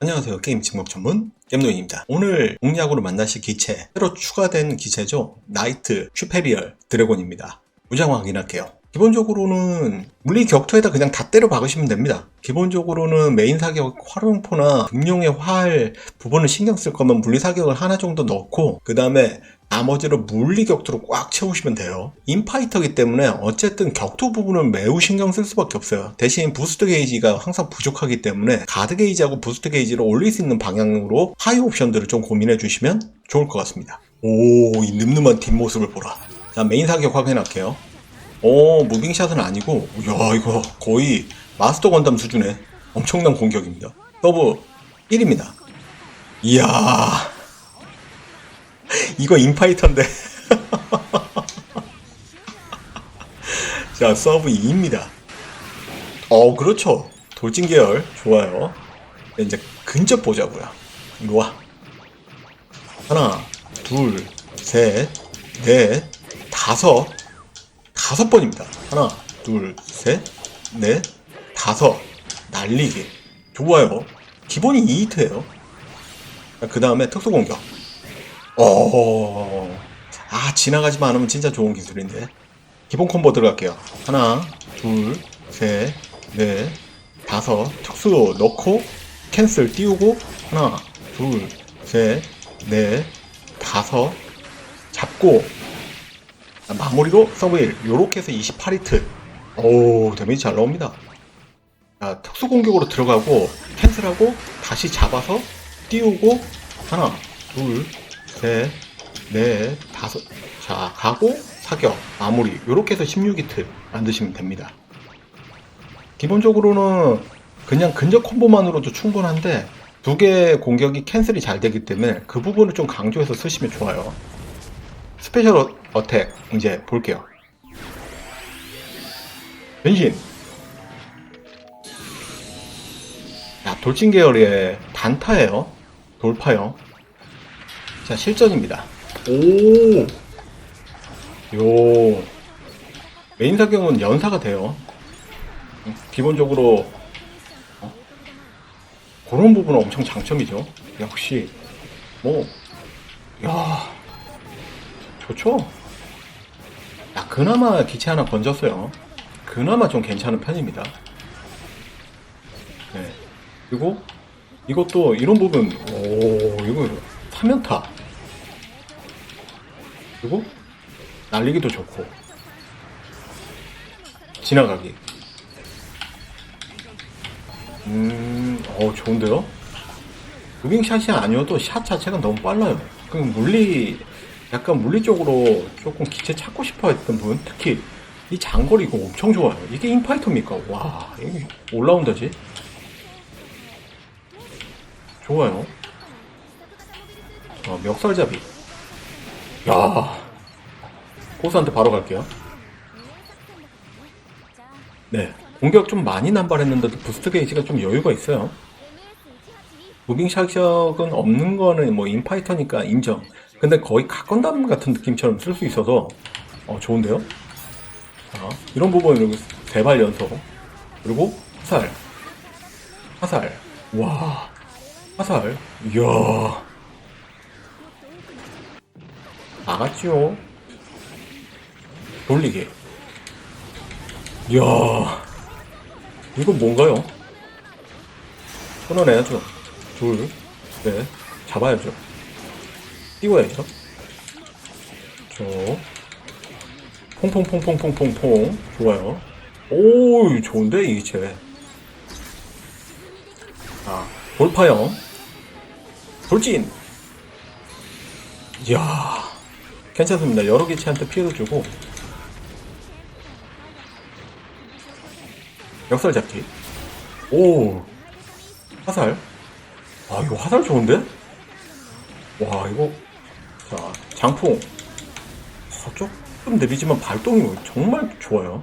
안녕하세요. 게임 직업 전문 겜노입니다. 오늘 공략으로 만나실 기체, 새로 추가된 기체죠. 나이트 슈페리얼 드래곤입니다. 무장 확인할게요. 기본적으로는 물리 격투에다 그냥 다 때려 박으시면 됩니다. 기본적으로는 메인 사격 활용포나 등용의 활 부분을 신경 쓸 거면 물리 사격을 하나 정도 넣고 그 다음에 나머지를 물리 격투로 꽉 채우시면 돼요. 인파이터기 때문에 어쨌든 격투 부분은 매우 신경 쓸 수밖에 없어요. 대신 부스트 게이지가 항상 부족하기 때문에 가드 게이지하고 부스트 게이지를 올릴 수 있는 방향으로 하이 옵션들을 좀 고민해 주시면 좋을 것 같습니다. 오, 이 늠름한 뒷모습을 보라. 자, 메인 사격 확인할게요. 오, 무빙샷은 아니고, 야, 이거 거의 마스터 건담 수준의 엄청난 공격입니다. 서브 1입니다. 이야, 이거 인파이터인데. 자, 서브 2입니다. 어, 그렇죠. 돌진 계열, 좋아요. 이제 근접 보자고요. 이리 와. 하나, 둘, 셋, 넷, 다섯, 다섯 번입니다. 하나, 둘, 셋, 넷, 다섯. 날리기. 좋아요. 기본이 2히트예요. 그 다음에 특수 공격. 어. 아, 지나가지만 않으면 진짜 좋은 기술인데. 기본 콤보 들어갈게요. 하나, 둘, 셋, 넷, 다섯. 특수 넣고, 캔슬 띄우고, 하나, 둘, 셋, 넷, 다섯. 잡고, 아, 마무리로 서브 1. 요렇게 해서 28히트. 오, 데미지 잘 나옵니다. 자, 특수 공격으로 들어가고, 캔슬하고, 다시 잡아서, 띄우고, 하나, 둘, 셋, 넷, 다섯. 자, 가고, 사격, 마무리. 요렇게 해서 16히트 만드시면 됩니다. 기본적으로는 그냥 근접 콤보만으로도 충분한데, 두 개의 공격이 캔슬이 잘 되기 때문에 그 부분을 좀 강조해서 쓰시면 좋아요. 스페셜 어- 어택, 이제 볼게요. 변신. 자, 돌진 계열의 단타예요. 돌파요. 자, 실전입니다. 오! 요. 메인 사격은 연사가 돼요. 기본적으로, 어? 그런 부분은 엄청 장점이죠. 역시, 뭐, 야 좋죠? 야, 그나마 기체 하나 건졌어요. 그나마 좀 괜찮은 편입니다. 네. 그리고, 이것도 이런 부분, 오, 이거 3연타. 그리고 날리기도 좋고. 지나가기. 음, 어 좋은데요? 무빙샷이 아니어도 샷 자체가 너무 빨라요. 그 물리 약간 물리 쪽으로 조금 기체 찾고 싶어 했던 분 특히 이 장거리 이거 엄청 좋아요. 이게 인파이터입니까? 와 이게 올라온다지? 좋아요. 어, 멱살잡이 야 고수한테 바로 갈게요. 네. 공격 좀 많이 남발했는데도 부스트 게이지가 좀 여유가 있어요. 무빙 샥샥은 없는 거는 뭐 인파이터니까 인정. 근데 거의 각건담 같은 느낌처럼 쓸 수 있어서 어, 좋은데요? 자, 이런 부분 이렇게 대발 연속. 그리고 화살. 화살. 와. 화살. 이야. 나갔죠. 돌리기. 이야. 이건 뭔가요? 끊어내야죠. 둘, 넷, 잡아야죠. 띄워야죠. 저. 퐁퐁퐁퐁퐁퐁퐁. 좋아요. 오, 좋은데, 이 기체. 아, 돌파형. 돌진. 이야. 괜찮습니다. 여러 기체한테 피해도 주고. 역살 잡기. 오. 화살. 아, 이거 화살 좋은데? 와, 이거. 자, 장풍. 아, 조금 느리지만 발동이 정말 좋아요.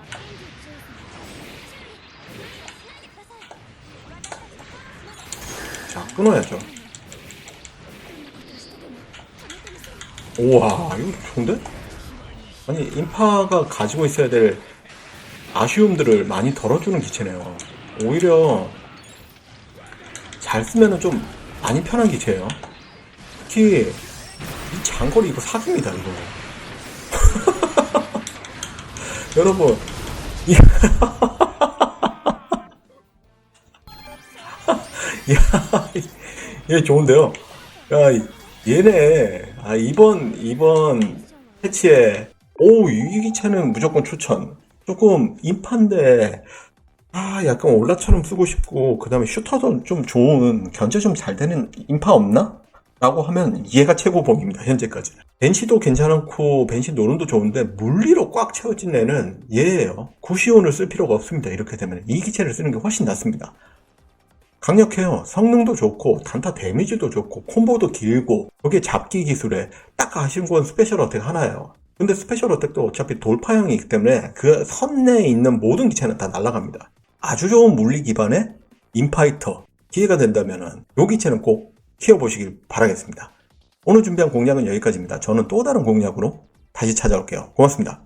자, 끊어야죠. 우와, 이거 좋은데? 아니, 인파가 가지고 있어야 될 아쉬움들을 많이 덜어주는 기체네요. 오히려 잘 쓰면은 좀 많이 편한 기체예요. 특히 이 장거리 이거 사기입니다 이거. 여러분 이- 야, 얘 좋은데요. 야, 얘네 아, 이번 이번 패치에 오, 이 기체는 무조건 추천. 조금 인파인데 아, 약간 올라처럼 쓰고 싶고 그 다음에 슈터도 좀 좋은 견제 좀 잘 되는 인파 없나? 라고 하면 얘가 최고봉입니다. 현재까지. 벤시도 괜찮고 벤시 노름도 좋은데 물리로 꽉 채워진 애는 얘예요. 구시온을 쓸 필요가 없습니다. 이렇게 되면 이 기체를 쓰는 게 훨씬 낫습니다. 강력해요. 성능도 좋고 단타 데미지도 좋고 콤보도 길고 여기에 잡기 기술에 딱 아쉬운 건 스페셜 어택 하나예요. 근데 스페셜 어택도 어차피 돌파형이기 때문에 그 선내에 있는 모든 기체는 다 날아갑니다. 아주 좋은 물리 기반의 인파이터 기회가 된다면은 요 기체는 꼭 키워보시길 바라겠습니다. 오늘 준비한 공략은 여기까지입니다. 저는 또 다른 공략으로 다시 찾아올게요. 고맙습니다.